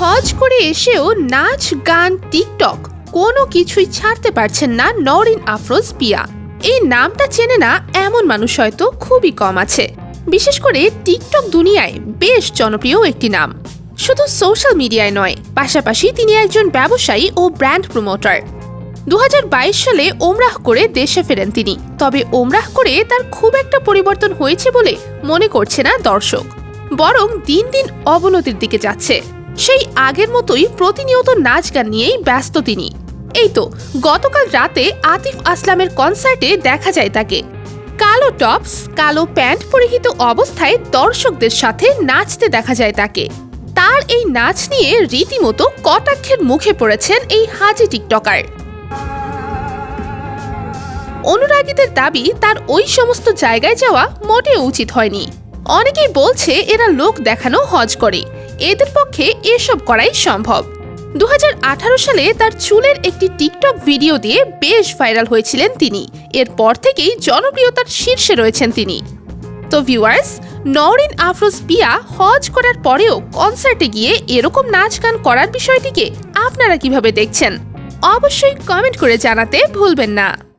হজ করে এসেও নাচ, গান, টিকটক কোনো কিছুই ছাড়তে পারছেন না নরিন আফরোজ পিয়া। এই নামটা চেনে না এমন মানুষ হয়তো খুবই কম আছে। বিশেষ করে টিকটক দুনিয়ায় বেশ জনপ্রিয় একটি নাম। শুধু সোশ্যাল মিডিয়ায় নয়, পাশাপাশি তিনি একজন ব্যবসায়ী ও ব্র্যান্ড প্রমোটার। দু হাজার বাইশ সালে ওমরাহ করে দেশে ফেরেন তিনি। তবে ওমরাহ করে তার খুব একটা পরিবর্তন হয়েছে বলে মনে করছে না দর্শক। বরং দিন দিন অবনতির দিকে যাচ্ছে। সেই আগের মতোই প্রতিনিয়ত নাচ গান নিয়েই ব্যস্ত তিনি। এই তো, গতকাল রাতে আতিফ আসলামের কনসার্টে দেখা যায় তাকে। কালো টপস, কালো প্যান্ট পরিহিত অবস্থায় দর্শকদের সাথে নাচতে দেখা যায় তাকে। তার এই নাচ নিয়ে রীতিমতো কটাক্ষের মুখে পড়েছেন এই হাজি টিকটকার। অনুরাগীদের দাবি, তার ওই সমস্ত জায়গায় যাওয়া মোটেও উচিত হয়নি। অনেকেই বলছে, এরা লোক দেখানো হজ করে। এদের পক্ষে এসব করাই সম্ভব। দু হাজার আঠারো সালে তার চুলের একটি টিকটক ভিডিও দিয়ে বেশ ভাইরাল হয়েছিলেন তিনি। এরপর থেকেই জনপ্রিয়তার শীর্ষে রয়েছেন তিনি। তো ভিউয়ার্স নরিন আফরোজ পিয়া হজ করার পরেও কনসার্টে গিয়ে এরকম নাচ গান করার বিষয়টিকে আপনারা কীভাবে দেখছেন? অবশ্যই কমেন্ট করে জানাতে ভুলবেন না।